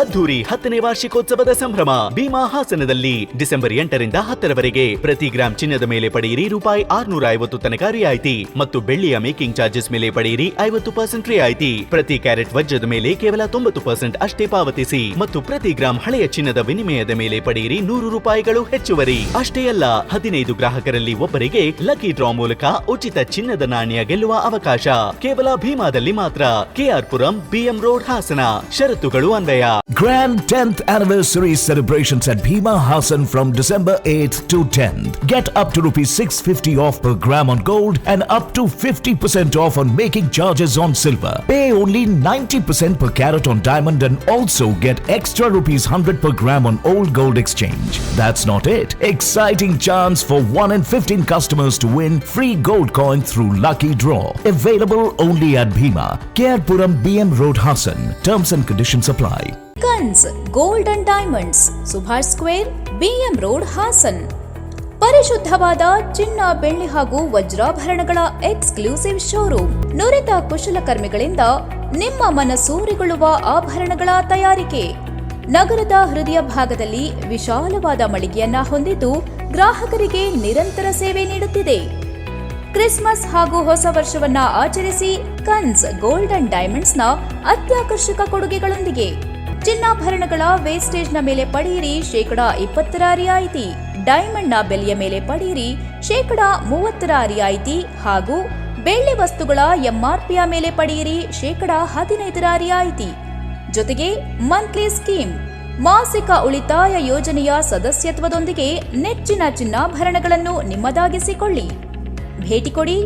ಅದ್ದೂರಿ ಹತ್ತನೇ ವಾರ್ಷಿಕೋತ್ಸವದ ಸಂಭ್ರಮ. ಭೀಮಾ ಹಾಸನದಲ್ಲಿ ಡಿಸೆಂಬರ್ ಎಂಟರಿಂದ ಹತ್ತರವರೆಗೆ ಪ್ರತಿ ಗ್ರಾಂ ಚಿನ್ನದ ಮೇಲೆ ಪಡೆಯಿರಿ ರೂಪಾಯಿ ಆರ್ನೂರ ಐವತ್ತು ತನಕ ರಿಯಾಯಿತಿ ಮತ್ತು ಬೆಳ್ಳಿಯ ಮೇಕಿಂಗ್ ಚಾರ್ಜಸ್ ಮೇಲೆ ಪಡೆಯಿರಿ ಐವತ್ತು ಪರ್ಸೆಂಟ್ ರಿಯಾಯಿತಿ. ಪ್ರತಿ ಕ್ಯಾರೆಟ್ ವಜ್ರದ ಮೇಲೆ ಕೇವಲ ತೊಂಬತ್ತು ಪರ್ಸೆಂಟ್ ಅಷ್ಟೇ ಪಾವತಿಸಿ ಮತ್ತು ಪ್ರತಿ ಗ್ರಾಂ ಹಳೆಯ ಚಿನ್ನದ ವಿನಿಮಯದ ಮೇಲೆ ಪಡೆಯಿರಿ ನೂರು ರೂಪಾಯಿಗಳು ಹೆಚ್ಚುವರಿ. ಅಷ್ಟೇ ಅಲ್ಲ ಹದಿನೈದು ಗ್ರಾಹಕರಲ್ಲಿ ಒಬ್ಬರಿಗೆ ಲಕ್ಕಿ ಡ್ರಾ ಮೂಲಕ ಉಚಿತ ಚಿನ್ನದ ನಾಣ್ಯ ಗೆಲ್ಲುವ ಅವಕಾಶ. ಕೇವಲ ಭೀಮಾದಲ್ಲಿ ಮಾತ್ರ KR Puram BM road Hassan ಷರತ್ತುಗಳು ಅನ್ವಯ Grand 10th anniversary celebrations at Bhima Hassan from December 8th to 10th. Get up to rupees 650 off per gram on gold and up to 50% off on making charges on silver. Pay only 90% per carat on diamond and also get extra rupees 100 per gram on old gold exchange. That's not it. Exciting chance for 1 in 15 customers to win free gold coin through lucky draw. Available only at Bhima, Kerpuram BM Road Hassan. Terms and conditions apply. ಕನ್ಸ್ gold and diamonds Subhash square BM road Hassan ಪರಿಶುದ್ಧವಾದ ಚಿನ್ನ ಬೆಳ್ಳಿ ಹಾಗೂ ವಜ್ರಾಭರಣಗಳ ಎಕ್ಸ್ಕ್ಲೂಸಿವ್ ಶೋರೂಮ್ ನುರಿತ ಕುಶಲಕರ್ಮಿಗಳಿಂದ ನಿಮ್ಮ ಮನಸೂರಿಗೊಳ್ಳುವ ಆಭರಣಗಳ ತಯಾರಿಕೆ ನಗರದ ಹೃದಯ ಭಾಗದಲ್ಲಿ ವಿಶಾಲವಾದ ಮಳಿಗೆಯನ್ನ ಹೊಂದಿದ್ದು ಗ್ರಾಹಕರಿಗೆ ನಿರಂತರ ಸೇವೆ ನೀಡುತ್ತಿದೆ ಕ್ರಿಸ್ಮಸ್ ಹಾಗೂ ಹೊಸ ವರ್ಷವನ್ನ ಆಚರಿಸಿ ಕನ್ಸ್ ಗೋಲ್ಡ್ ಅಂಡ್ ಡೈಮಂಡ್ಸ್ನ ಅತ್ಯಾಕರ್ಷಕ ಕೊಡುಗೆಗಳೊಂದಿಗೆ. ಚಿನ್ನಾಭರಣಗಳ ವೇಸ್ಟೇಜ್ನ ಮೇಲೆ ಪಡೆಯಿರಿ ಶೇಕಡ ಇಪ್ಪತ್ತರ ರಿಯಾಯಿತಿ ಡೈಮಂಡ್ನ ಬೆಲೆಯ ಮೇಲೆ ಪಡೆಯಿರಿ ಶೇಕಡ ಮೂವತ್ತರ ರಿಯಾಯಿತಿ ಹಾಗೂ ಬೆಳ್ಳಿ ವಸ್ತುಗಳ ಎಂಆರ್ಪಿಯ ಮೇಲೆ ಪಡೆಯಿರಿ ಶೇಕಡ ಹದಿನೈದರ ರಿಯಾಯಿತಿ ಜೊತೆಗೆ ಮಂತ್ಲಿ ಸ್ಕೀಮ್, ಮಾಸಿಕ ಉಳಿತಾಯ ಯೋಜನೆಯ ಸದಸ್ಯತ್ವದೊಂದಿಗೆ ನೆಚ್ಚಿನ ಚಿನ್ನಾಭರಣಗಳನ್ನು ನಿಮ್ಮದಾಗಿಸಿಕೊಳ್ಳಿ. ಭೇಟಿ ಕೊಡಿ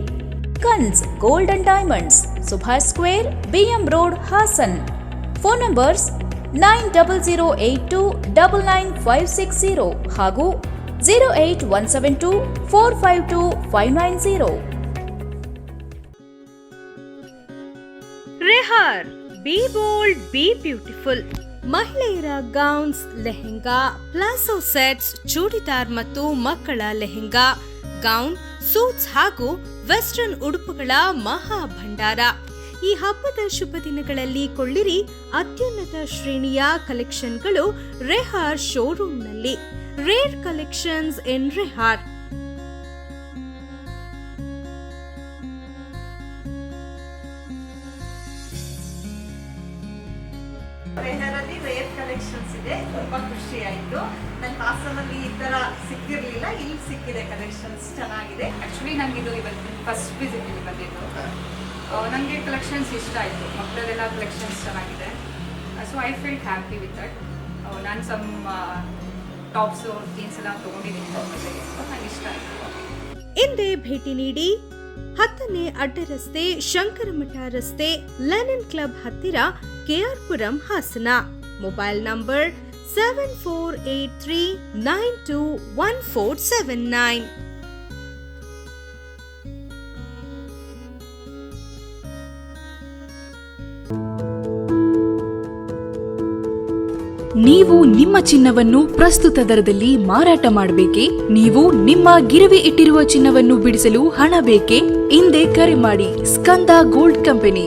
Kans gold and diamonds Subhash square BM road Hassan phone numbers nine double zero eight two double nine five six zero ಹಾಗೂ zero eight one seven two four five two five nine zero Rehar be bold be beautiful ಮಹಿಳೆಯರ gowns lehenga palazzo sets churidar ಮತ್ತು ಮಕ್ಕಳ ಲೆಹೆಂಗಾ. ಗೌನ್ ಸೂಟ್ಸ್ ಹಾಗೂ ವೆಸ್ಟರ್ನ್ ಉಡುಪುಗಳ ಮಹಾ ಭಂಡಾರ ಈ ಹಬ್ಬದ ಶುಭ ದಿನಗಳಲ್ಲಿ ಕೊಳ್ಳಿರಿ ಅತ್ಯುನ್ನತ ಶ್ರೇಣಿಯ ಕಲೆಕ್ಷನ್ಗಳು ರೆಹಾರ್ ಶೋರೂಮ್ನಲ್ಲಿ. ರೇರ್ ಕಲೆಕ್ಷನ್ಸ್ ಇನ್ ರೆಹಾರ್. ರೇರ್ ಕಲೆಕ್ಷನ್ಸ್ ಇದೆ. ತುಂಬಾ ಖುಷಿ ಆಯ್ತು. ಹಾಸನಲ್ಲಿ ಈ ತರ ಸಿಕ್ಕಿರ್ಲಿಲ್ಲ. ಇಲ್ಲಿ ಸಿಕ್ಕಿದೆ ಕಲೆಕ್ಷನ್ಸ್ ಚೆನ್ನಾಗಿದೆ. ಆ್ಯಕ್ಚುಲಿ ನನಗೆ ಇದು ಇವತ್ತು ಫಸ್ಟ್ ವಿಸಿಟ್ ಇಲ್ಲಿ ಬಂದಿದ್ದು. ನನಗೆ ಕಲೆಕ್ಷನ್ಸ್ ಇಷ್ಟ ಆಯಿತು. ಮಕ್ಕಳದೆಲ್ಲ ಕಲೆಕ್ಷನ್ಸ್ ಚೆನ್ನಾಗಿದೆ. So I feel happy with that ನಾನು ಸಮ್ ಟಾಪ್ಸು ಜೀನ್ಸ್ ಎಲ್ಲ ತೊಗೊಂಡಿದ್ದೀನಿ ನಂಗೆ ನನಗೆ ಇಷ್ಟ ಆಯಿತು. ಹಿಂದೆ ಭೇಟಿ ನೀಡಿ ಹತ್ತನೇ ಅಡ್ಡ ರಸ್ತೆ ಶಂಕರಮಠ ರಸ್ತೆ ಲೆನನ್ ಕ್ಲಬ್ ಹತ್ತಿರ KR Puram Hassan. Mobile number seven four eight three nine two one four seven nine ನೀವು ನಿಮ್ಮ ಚಿನ್ನವನ್ನು ಪ್ರಸ್ತುತ ದರದಲ್ಲಿ ಮಾರಾಟ ಮಾಡಬೇಕೇ? ನೀವು ನಿಮ್ಮ ಗಿರವಿ ಇಟ್ಟಿರುವ ಚಿನ್ನವನ್ನು ಬಿಡಿಸಲು ಹಣ ಬೇಕೇ? ಹಿಂದೆ ಕರೆ ಮಾಡಿ, Skanda gold company.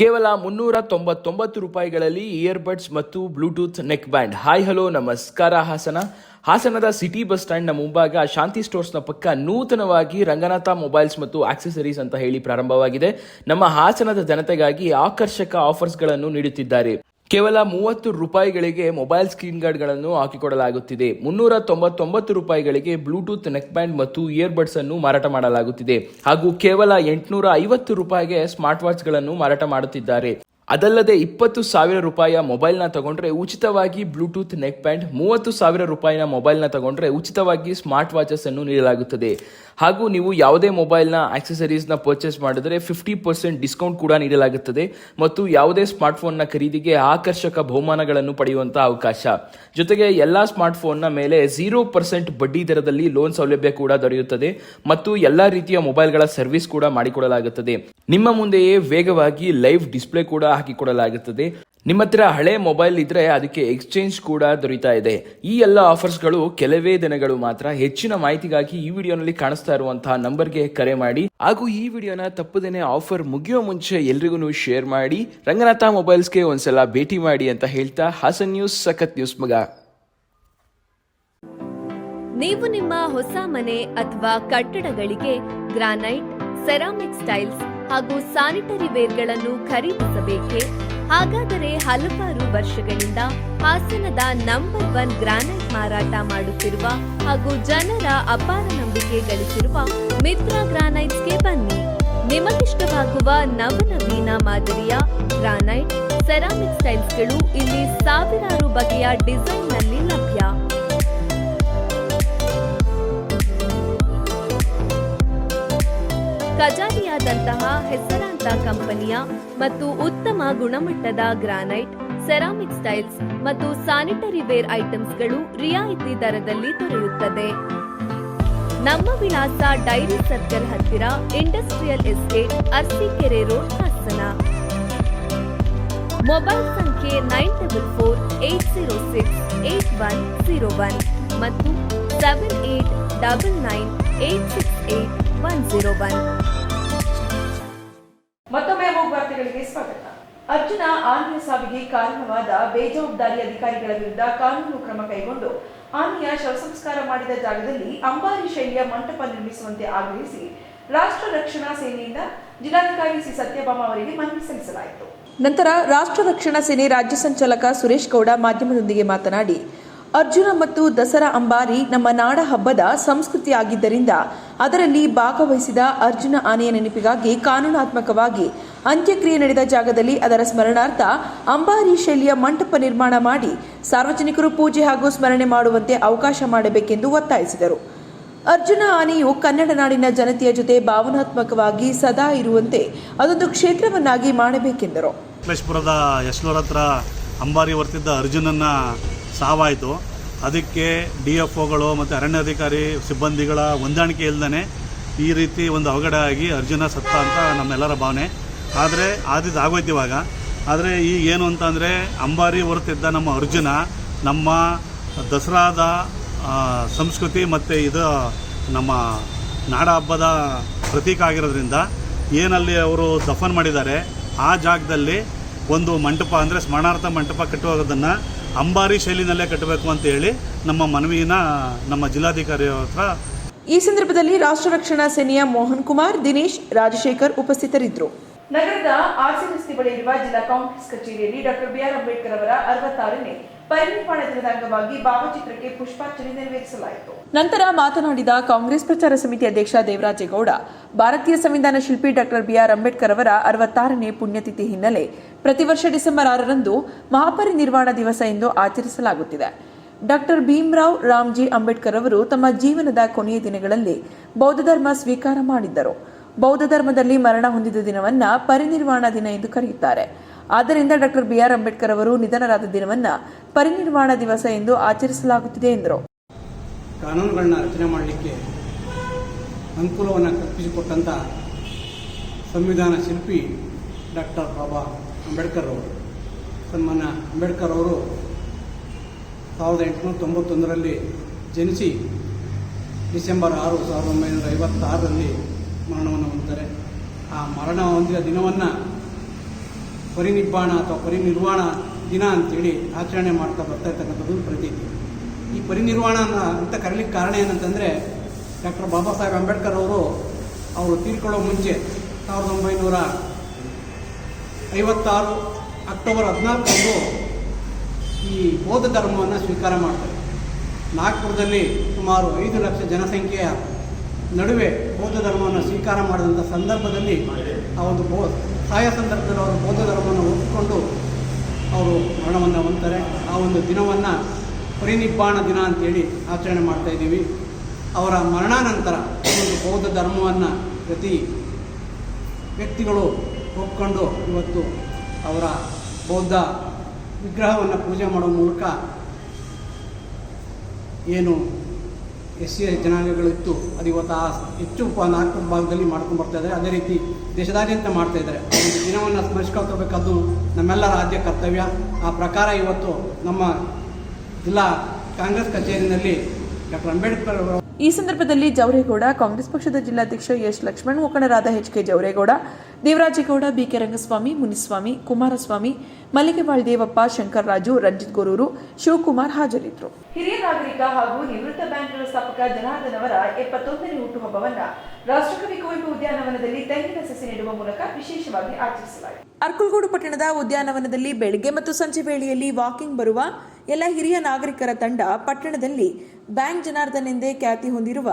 ಕೇವಲ ಮುನ್ನೂರ ತೊಂಬತ್ತೊಂಬತ್ತು ರೂಪಾಯಿಗಳಲ್ಲಿ ಇಯರ್ಬಡ್ಸ್ ಮತ್ತು Bluetooth neck band hi hello ನಮಸ್ಕಾರ, ಹಾಸನ. ಹಾಸನದ ಸಿಟಿ ಬಸ್ ಸ್ಟ್ಯಾಂಡ್ನ ಮುಂಭಾಗ ಶಾಂತಿ ಸ್ಟೋರ್ಸ್ನ ಪಕ್ಕ ನೂತನವಾಗಿ ರಂಗನಾಥ ಮೊಬೈಲ್ಸ್ ಮತ್ತು ಆಕ್ಸೆಸರೀಸ್ ಅಂತ ಹೇಳಿ ಪ್ರಾರಂಭವಾಗಿದೆ. ನಮ್ಮ ಹಾಸನದ ಜನತೆಗಾಗಿ ಆಕರ್ಷಕ ಆಫರ್ಸ್ಗಳನ್ನು ನೀಡುತ್ತಿದ್ದಾರೆ. ಕೇವಲ ಮೂವತ್ತು ರೂಪಾಯಿಗಳಿಗೆ ಮೊಬೈಲ್ ಸ್ಕ್ರೀನ್ ಗಾರ್ಡ್ಗಳನ್ನು ಹಾಕಿಕೊಡಲಾಗುತ್ತಿದೆ. ಮುನ್ನೂರ ತೊಂಬತ್ತೊಂಬತ್ತು ರೂಪಾಯಿಗಳಿಗೆ ಬ್ಲೂಟೂತ್ ನೆಕ್ ಬ್ಯಾಂಡ್ ಮತ್ತು ಇಯರ್ಬಡ್ಸ್ ಅನ್ನು ಮಾರಾಟ ಮಾಡಲಾಗುತ್ತಿದೆ. ಹಾಗೂ ಕೇವಲ ಎಂಟುನೂರ ಐವತ್ತು ರೂಪಾಯಿಗೆ ಸ್ಮಾರ್ಟ್ ವಾಚ್ಗಳನ್ನು ಮಾರಾಟ ಮಾಡುತ್ತಿದ್ದಾರೆ. ಅದಲ್ಲದೆ ಇಪ್ಪತ್ತು ಸಾವಿರ ರೂಪಾಯಿಯ ಮೊಬೈಲ್ನ ತಗೊಂಡ್ರೆ ಉಚಿತವಾಗಿ ಬ್ಲೂಟೂತ್ ನೆಕ್ ಬ್ಯಾಂಡ್ ಮೂವತ್ತು ಸಾವಿರ ರೂಪಾಯಿನ ಮೊಬೈಲ್ನ ತಗೊಂಡ್ರೆ ಉಚಿತವಾಗಿ ಸ್ಮಾರ್ಟ್ ವಾಚಸ್ ಅನ್ನು ನೀಡಲಾಗುತ್ತದೆ. ಹಾಗೂ ನೀವು ಯಾವುದೇ ಮೊಬೈಲ್ನ ಆಕ್ಸೆಸರೀಸ್ನ ಪರ್ಚೇಸ್ ಮಾಡಿದರೆ ಫಿಫ್ಟಿ ಪರ್ಸೆಂಟ್ ಡಿಸ್ಕೌಂಟ್ ಕೂಡ ನೀಡಲಾಗುತ್ತದೆ ಮತ್ತು ಯಾವುದೇ ಸ್ಮಾರ್ಟ್ಫೋನ್ನ ಖರೀದಿಗೆ ಆಕರ್ಷಕ ಬಹುಮಾನಗಳನ್ನು ಪಡೆಯುವಂಥ ಅವಕಾಶ. ಜೊತೆಗೆ ಎಲ್ಲ ಸ್ಮಾರ್ಟ್ಫೋನ್ನ ಮೇಲೆ ಝೀರೋ ಪರ್ಸೆಂಟ್ ಬಡ್ಡಿ ದರದಲ್ಲಿ ಲೋನ್ ಸೌಲಭ್ಯ ಕೂಡ ದೊರೆಯುತ್ತದೆ ಮತ್ತು ಎಲ್ಲ ರೀತಿಯ ಮೊಬೈಲ್ಗಳ ಸರ್ವಿಸ್ ಕೂಡ ಮಾಡಿಕೊಡಲಾಗುತ್ತದೆ. ನಿಮ್ಮ ಮುಂದೆಯೇ ವೇಗವಾಗಿ ಲೈವ್ ಡಿಸ್ಪ್ಲೇ ಕೂಡ ಹಾಕಿಕೊಡಲಾಗುತ್ತದೆ. ನಿಮ್ಮ ಹತ್ರ ಹಳೆ ಮೊಬೈಲ್ ಇದ್ರೆ ಅದಕ್ಕೆ ಎಕ್ಸ್ಚೇಂಜ್ ಕೂಡ ದೊರೀತಾ ಇದೆ. ಈ ಎಲ್ಲ ಆಫರ್ಸ್ಗಳು ಕೆಲವೇ ದಿನಗಳು ಮಾತ್ರ. ಹೆಚ್ಚಿನ ಮಾಹಿತಿಗಾಗಿ ಈ ವಿಡಿಯೋನಲ್ಲಿ ಕಾಣಿಸ್ತಾ ಇರುವಂತಹ ನಂಬರ್ಗೆ ಕರೆ ಮಾಡಿ. ಹಾಗೂ ಈ ವಿಡಿಯೋನ ತಪ್ಪದೇನೆ ಆಫರ್ ಮುಗಿಯೋ ಮುಂಚೆ ಎಲ್ರಿಗೂ ಶೇರ್ ಮಾಡಿ. ರಂಗನಾಥ ಮೊಬೈಲ್ಸ್ಗೆ ಒಂದ್ಸಲ ಭೇಟಿ ಮಾಡಿ ಅಂತ ಹೇಳ್ತಾ ಹಾಸನ್ ನ್ಯೂಸ್ ಸಖತ್ ನ್ಯೂಸ್ ಮಗ. ನೀವು ನಿಮ್ಮ ಹೊಸ ಮನೆ ಅಥವಾ ಕಟ್ಟಡಗಳಿಗೆ ಗ್ರಾನೈಟ್, ಸೆರಾಮಿಕ್ ಸ್ಟೈಲ್ಸ್ ಹಾಗೂ ಸ್ಯಾನಿಟರಿ ವೇರ್ಗಳನ್ನು ಖರೀದಿಸಬೇಕೆ? ಹಾಗಾದರೆ ಹಲವಾರು ವರ್ಷಗಳಿಂದ ಹಾಸನದ ನಂಬರ್ ಒನ್ ಗ್ರಾನೈಟ್ ಮಾರಾಟ ಮಾಡುತ್ತಿರುವ ಹಾಗೂ ಜನರ ಅಪಾರ ನಂಬಿಕೆ ಗಳಿಸಿರುವ ಮಿತ್ರ ಗ್ರಾನೈಟ್ಸ್ಗೆ ಬನ್ನಿ. ನಿಮಗಿಷ್ಟವಾಗುವ ನವನವೀನ ಮಾದರಿಯ ಗ್ರಾನೈಟ್, ಸೆರಾಮಿಕ್ ಸ್ಟೈಲ್ಸ್ಗಳು ಇಲ್ಲಿ ಸಾವಿರಾರು ಬಗೆಯ ಡಿಸೈನ್ನಲ್ಲಿ ಲಭ್ಯ ಕಜಾರಿಯಾದಂತಹ ಹೆಸರಾಂತ ಕಂಪನಿಯ ಮತ್ತು ಉತ್ತಮ ಗುಣಮಟ್ಟದ ಗ್ರಾನೈಟ್, ಸೆರಾಮಿಕ್ ಸ್ಟೈಲ್ಸ್ ಮತ್ತು ಸ್ಯಾನಿಟರಿ ವೇರ್ ಐಟಮ್ಸ್ಗಳು ರಿಯಾಯಿತಿ ದರದಲ್ಲಿ ದೊರೆಯುತ್ತದೆ. ನಮ್ಮ ವಿಳಾಸ ಡೈರಿ ಸರ್ಕಲ್ ಹತ್ತಿರ industrial estate Arsikere road, Hassan. Mobile ಸಂಖ್ಯೆ nine double four eight zero six eight one zero one ಮತ್ತು seven eight double nine eight six eight one zero one ಮತ್ತೊಮ್ಮೆ ವಾರ್ತೆಗಳಿಗೆ ಸ್ವಾಗತ. ಅರ್ಜುನ ಆನೆಯ ಸಾವಿಗೆ ಕಾರಣವಾದ ಬೇಜವಾಬ್ದಾರಿ ಅಧಿಕಾರಿಗಳ ವಿರುದ್ಧ ಕಾನೂನು ಕ್ರಮ ಕೈಗೊಂಡು ಆನೆಯ ಶವಸಂಸ್ಕಾರ ಮಾಡಿದ ಜಾಗದಲ್ಲಿ ಅಂಬಾರಿ ಶೈಲಿಯ ಮಂಟಪ ನಿರ್ಮಿಸುವಂತೆ ಆಗ್ರಹಿಸಿ ರಾಷ್ಟ್ರ ರಕ್ಷಣಾ ಸೇನೆಯಿಂದ ಜಿಲ್ಲಾಧಿಕಾರಿ ಸಿ. ಸತ್ಯಭಾಮ ಅವರಿಗೆ ಮನವಿ ಸಲ್ಲಿಸಲಾಯಿತು. ನಂತರ ರಾಷ್ಟ್ರ ರಕ್ಷಣಾ ಸೇನೆ ರಾಜ್ಯ ಸಂಚಾಲಕ ಸುರೇಶ್ ಗೌಡ ಮಾಧ್ಯಮದೊಂದಿಗೆ ಮಾತನಾಡಿ ಅರ್ಜುನ ಮತ್ತು ದಸರಾ ಅಂಬಾರಿ ನಮ್ಮ ನಾಡ ಹಬ್ಬದ ಸಂಸ್ಕೃತಿಯಾಗಿದ್ದರಿಂದ ಅದರಲ್ಲಿ ಭಾಗವಹಿಸಿದ ಅರ್ಜುನ ಆನೆಯ ನೆನಪಿಗಾಗಿ ಕಾನೂನಾತ್ಮಕವಾಗಿ ಅಂತ್ಯಕ್ರಿಯೆ ನಡೆದ ಜಾಗದಲ್ಲಿ ಅದರ ಸ್ಮರಣಾರ್ಥ ಅಂಬಾರಿ ಶೈಲಿಯ ಮಂಟಪ ನಿರ್ಮಾಣ ಮಾಡಿ ಸಾರ್ವಜನಿಕರು ಪೂಜೆ ಹಾಗೂ ಸ್ಮರಣೆ ಮಾಡುವಂತೆ ಅವಕಾಶ ಮಾಡಬೇಕೆಂದು ಒತ್ತಾಯಿಸಿದರು. ಅರ್ಜುನ ಆನೆಯು ಕನ್ನಡ ನಾಡಿನ ಜನತೆಯ ಜೊತೆ ಭಾವನಾತ್ಮಕವಾಗಿ ಸದಾ ಇರುವಂತೆ ಅದೊಂದು ಕ್ಷೇತ್ರವನ್ನಾಗಿ ಮಾಡಬೇಕೆಂದರು. ಅಂಬಾರಿ ವರ್ತಿದ್ದ ಅರ್ಜುನನ್ನ ಸಾವಾಯಿತು. ಅದಕ್ಕೆ ಡಿ ಎಫ್ ಒಗಳು ಮತ್ತು ಅರಣ್ಯಾಧಿಕಾರಿ ಸಿಬ್ಬಂದಿಗಳ ಹೊಂದಾಣಿಕೆ ಇಲ್ಲದೇ ಈ ರೀತಿ ಒಂದು ಅವಘಡ ಆಗಿ ಅರ್ಜುನ ಸತ್ತ ಅಂತ ನಮ್ಮೆಲ್ಲರ ಭಾವನೆ. ಆದರೆ ಆದಿದ್ದು ಆಗೋಯ್ತು ಇವಾಗ. ಆದರೆ ಈಗ ಏನು ಅಂತಂದರೆ ಅಂಬಾರಿ ಹೊರತಿದ್ದ ನಮ್ಮ ಅರ್ಜುನ ನಮ್ಮ ದಸರಾದ ಸಂಸ್ಕೃತಿ ಮತ್ತು ಇದು ನಮ್ಮ ನಾಡ ಹಬ್ಬದ ಪ್ರತೀಕ ಆಗಿರೋದ್ರಿಂದ ಏನಲ್ಲಿ ಅವರು ದಫನ್ ಮಾಡಿದ್ದಾರೆ. ಆ ಜಾಗದಲ್ಲಿ ಒಂದು ಮಂಟಪ ಅಂದರೆ ಸ್ಮರಣಾರ್ಥ ಮಂಟಪ ಕಟ್ಟುವುದನ್ನು ಅಂಬಾರಿ ಶೈಲಿನಲ್ಲೇ ಕಟ್ಟಬೇಕು ಅಂತ ಹೇಳಿ ನಮ್ಮ ಮನವಿನ ನಮ್ಮ ಜಿಲ್ಲಾಧಿಕಾರಿ ಹತ್ರ ಈ ಸಂದರ್ಭದಲ್ಲಿ ರಾಷ್ಟ್ರ ರಕ್ಷಣಾ ಸೇನೆಯ ಮೋಹನ್ ಕುಮಾರ್ ದಿನೇಶ್ ರಾಜಶೇಖರ್ ಉಪಸ್ಥಿತರಿದ್ದರು. ನಗರದ ಆರ್ಸಿ ರಸ್ತೆ ಬಳಿ ಇರುವ ಜಿಲ್ಲಾ ಕಾಂಗ್ರೆಸ್ ಕಚೇರಿಯಲ್ಲಿ ಡಾಕ್ಟರ್ ಬಿಆರ್ ಅಂಬೇಡ್ಕರ್ ಅವರ ಅರವತ್ತಾರನೇ ನಂತರ ಮಾತನಾಡಿದ ಕಾಂಗ್ರೆಸ್ ಪ್ರಚಾರ ಸಮಿತಿ ಅಧ್ಯಕ್ಷ ದೇವರಾಜೇಗೌಡ, ಭಾರತೀಯ ಸಂವಿಧಾನ ಶಿಲ್ಪಿ ಡಾಕ್ಟರ್ ಬಿಆರ್ ಅಂಬೇಡ್ಕರ್ ಅವರ ಅರವತ್ತಾರನೇ ಪುಣ್ಯತಿಥಿ ಹಿನ್ನೆಲೆ ಪ್ರತಿ ವರ್ಷ ಡಿಸೆಂಬರ್ ಆರರಂದು ಮಹಾಪರಿನಿರ್ವಾಣ ದಿವಸ ಎಂದು ಆಚರಿಸಲಾಗುತ್ತಿದೆ. ಡಾಕ್ಟರ್ ಭೀಮ್ರಾವ್ ರಾಮ್ಜಿ ಅಂಬೇಡ್ಕರ್ ಅವರು ತಮ್ಮ ಜೀವನದ ಕೊನೆಯ ದಿನಗಳಲ್ಲಿ ಬೌದ್ಧ ಧರ್ಮ ಸ್ವೀಕಾರ ಮಾಡಿದ್ದರು. ಬೌದ್ಧ ಧರ್ಮದಲ್ಲಿ ಮರಣ ಹೊಂದಿದ ದಿನವನ್ನ ಪರಿನಿರ್ವಾಣ ದಿನ ಎಂದು ಕರೆಯುತ್ತಾರೆ. ಆದ್ದರಿಂದ ಡಾಕ್ಟರ್ ಬಿಆರ್ ಅಂಬೇಡ್ಕರ್ ಅವರು ನಿಧನರಾದ ದಿನವನ್ನ ಪರಿನಿರ್ವಾಣ ದಿವಸ ಎಂದು ಆಚರಿಸಲಾಗುತ್ತಿದೆ ಎಂದರು. ಕಾನೂನುಗಳನ್ನ ರಚನೆ ಮಾಡಲಿಕ್ಕೆ ಅನುಕೂಲವನ್ನು ಕಲ್ಪಿಸಿಕೊಟ್ಟಂಥ ಸಂವಿಧಾನ ಶಿಲ್ಪಿ ಡಾಕ್ಟರ್ ಬಾಬಾ ಅಂಬೇಡ್ಕರ್ ಅವರು. ಸನ್ಮಾನ ಅಂಬೇಡ್ಕರ್ ಅವರು ಸಾವಿರದ ಎಂಟುನೂರ ತೊಂಬತ್ತೊಂದರಲ್ಲಿ ಜನಿಸಿ ಡಿಸೆಂಬರ್ ಆರು ಸಾವಿರದ ಒಂಬೈನೂರ ಐವತ್ತಾರರಲ್ಲಿ ಮರಣವನ್ನು ಹೊಂದಿದ್ದಾರೆ. ಆ ಮರಣ ಹೊಂದಿದ ದಿನವನ್ನು ಪರಿನಿಬ್ಬಾಣ ಅಥವಾ ಪರಿನಿರ್ವಾಣ ದಿನ ಅಂತೇಳಿ ಆಚರಣೆ ಮಾಡ್ತಾ ಬರ್ತಾ ಇರ್ತಕ್ಕಂಥದ್ದು ಪ್ರತೀತಿ. ಈ ಪರಿನಿರ್ವಾಣ ಅಂತ ಕರೀಲಿಕ್ಕೆ ಕಾರಣ ಏನಂತಂದರೆ, ಡಾಕ್ಟರ್ ಬಾಬಾ ಸಾಹೇಬ್ ಅಂಬೇಡ್ಕರ್ ಅವರು ಅವರು ತೀರ್ಕೊಳ್ಳೋ ಮುಂಚೆ ಸಾವಿರದ ಒಂಬೈನೂರ ಐವತ್ತಾರು ಅಕ್ಟೋಬರ್ ಹದಿನಾಲ್ಕರಂದು ಈ ಬೌದ್ಧ ಧರ್ಮವನ್ನು ಸ್ವೀಕಾರ ಮಾಡ್ತಾರೆ. ನಾಗ್ಪುರದಲ್ಲಿ ಸುಮಾರು ಐದು ಲಕ್ಷ ಜನಸಂಖ್ಯೆಯ ನಡುವೆ ಬೌದ್ಧ ಧರ್ಮವನ್ನು ಸ್ವೀಕಾರ ಮಾಡಿದಂಥ ಸಂದರ್ಭದಲ್ಲಿ ಆ ಒಂದು ಬೌ ಸಾಯ ಸಂದರ್ಭದಲ್ಲಿ ಅವರು ಬೌದ್ಧ ಧರ್ಮವನ್ನು ಒಪ್ಪಿಕೊಂಡು ಅವರು ಮರಣವನ್ನು ಹೊಂದ್ತಾರೆ. ಆ ಒಂದು ದಿನವನ್ನು ಪರಿನಿಬ್ಬಾಣ ದಿನ ಅಂತೇಳಿ ಆಚರಣೆ ಮಾಡ್ತಾ ಇದ್ದೀವಿ. ಅವರ ಮರಣಾನಂತರ ಒಂದು ಬೌದ್ಧ ಧರ್ಮವನ್ನು ಪ್ರತಿ ವ್ಯಕ್ತಿಗಳು ಒಪ್ಕೊಂಡು ಇವತ್ತು ಅವರ ಬೌದ್ಧ ವಿಗ್ರಹವನ್ನು ಪೂಜೆ ಮಾಡೋ ಮೂಲಕ ಏನು ಎಸ್ ಸಿ ಜನಾಂಗಗಳಿತ್ತು, ಅದು ಇವತ್ತು ಆ ಹೆಚ್ಚು ನಾಲ್ಕು ಭಾಗದಲ್ಲಿ ಮಾಡ್ಕೊಂಡು ಬರ್ತಾ ಇದ್ದಾರೆ. ಅದೇ ರೀತಿ ದೇಶದಾದ್ಯಂತ ಮಾಡ್ತಾ ಇದ್ದಾರೆ. ದಿನವನ್ನು ಸ್ಮರಿಸ್ಕೊಳ್ಕೋಬೇಕಾದ್ದು ನಮ್ಮೆಲ್ಲರ ಆದ್ಯ ಕರ್ತವ್ಯ. ಆ ಪ್ರಕಾರ ಇವತ್ತು ನಮ್ಮ ಜಿಲ್ಲಾ ಕಾಂಗ್ರೆಸ್ ಕಚೇರಿನಲ್ಲಿ ಡಾಕ್ಟರ್ ಅಂಬೇಡ್ಕರ್ ಅವರ. ಈ ಸಂದರ್ಭದಲ್ಲಿ ಜವರೇಗೌಡ ಕಾಂಗ್ರೆಸ್ ಪಕ್ಷದ ಜಿಲ್ಲಾಧ್ಯಕ್ಷ ಎಸ್ ಲಕ್ಷ್ಮಣ್ ಮುಖಂಡರಾದ H K Javaregowda Devarajegowda BK Rangaswamy Muniswamy Kumaraswamy Malligewal Devappa Shankarraju Ranjith Goruru Shivakumar ಹಾಜರಿದ್ದರು. ಹಿರಿಯ ನಾಗರಿಕ ಹಾಗೂ ನಿವೃತ್ತ ಬ್ಯಾಂಕ್ ವ್ಯವಸ್ಥಾಪಕ ಜನಾರ್ದನ್ ಅವರ ಎಪ್ಪತ್ತೊಂದನೇ ಹುಟ್ಟುಹಬ್ಬವನ್ನ ರಾಷ್ಟ್ರಕವಿ ಕುವೆಂಪು ಉದ್ಯಾನವನದಲ್ಲಿ ತೆಂಗಿನ ಸಸಿ ನೆಡುವ ಮೂಲಕ ವಿಶೇಷವಾಗಿ ಆಚರಿಸಲಾಯಿತು. ಅರ್ಕಲ್ಗೂಡು ಪಟ್ಟಣದ ಉದ್ಯಾನವನದಲ್ಲಿ ಬೆಳಗ್ಗೆ ಮತ್ತು ಸಂಜೆ ವೇಳೆಯಲ್ಲಿ ವಾಕಿಂಗ್ ಬರುವ ಎಲ್ಲ ಹಿರಿಯ ನಾಗರಿಕರ ತಂಡ ಪಟ್ಟಣದಲ್ಲಿ ಬ್ಯಾಂಕ್ ಜನಾರ್ದನ್ ಎಂದೇ ಖ್ಯಾತಿ ಹೊಂದಿರುವ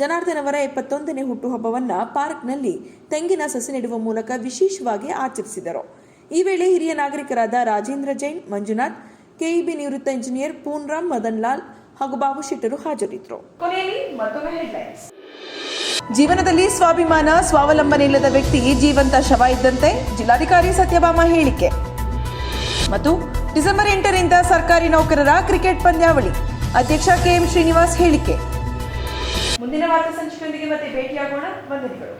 ಜನಾರ್ದನ್ ಅವರ ಎಪ್ಪತ್ತೊಂದನೇ ಹುಟ್ಟುಹಬ್ಬವನ್ನ ಪಾರ್ಕ್ನಲ್ಲಿ ತೆಂಗಿನ ಸಸಿ ನೆಡುವ ಮೂಲಕ ವಿಶೇಷವಾಗಿ ಆಚರಿಸಿದರು. ಈ ವೇಳೆ ಹಿರಿಯ ನಾಗರಿಕರಾದ ರಾಜೇಂದ್ರ ಜೈನ್ ಮಂಜುನಾಥ್ ಕೆಇಬಿ ನಿವೃತ್ತ ಇಂಜಿನಿಯರ್ ಪೂನ್ರಾಮ್ ಮದನ್ ಲಾಲ್ ಹಾಗೂ ಬಾಬು ಶೆಟ್ಟರು ಹಾಜರಿದ್ದರು ಜೀವನದಲ್ಲಿ ಸ್ವಾಭಿಮಾನ ಸ್ವಾವಲಂಬನೆ ಇಲ್ಲದ ವ್ಯಕ್ತಿ ಜೀವಂತ ಶವ ಇದ್ದಂತೆ ಜಿಲ್ಲಾಧಿಕಾರಿ ಸತ್ಯಭಾಮ ಹೇಳಿಕೆ. ಮತ್ತು ಡಿಸೆಂಬರ್ ಎಂಟರಿಂದ ಸರ್ಕಾರಿ ನೌಕರರ ಕ್ರಿಕೆಟ್ ಪಂದ್ಯಾವಳಿ. ಅಧ್ಯಕ್ಷ ಕೆಎಂ ಶ್ರೀನಿವಾಸ್ ಹೇಳಿಕೆ. ಮುಂದಿನ ವಾರ್ತಾ ಸಂಚಿಕೆಯೊಂದಿಗೆ ಮತ್ತೆ ಭೇಟಿಯಾಗೋಣ. ವಂದನೆಗಳು.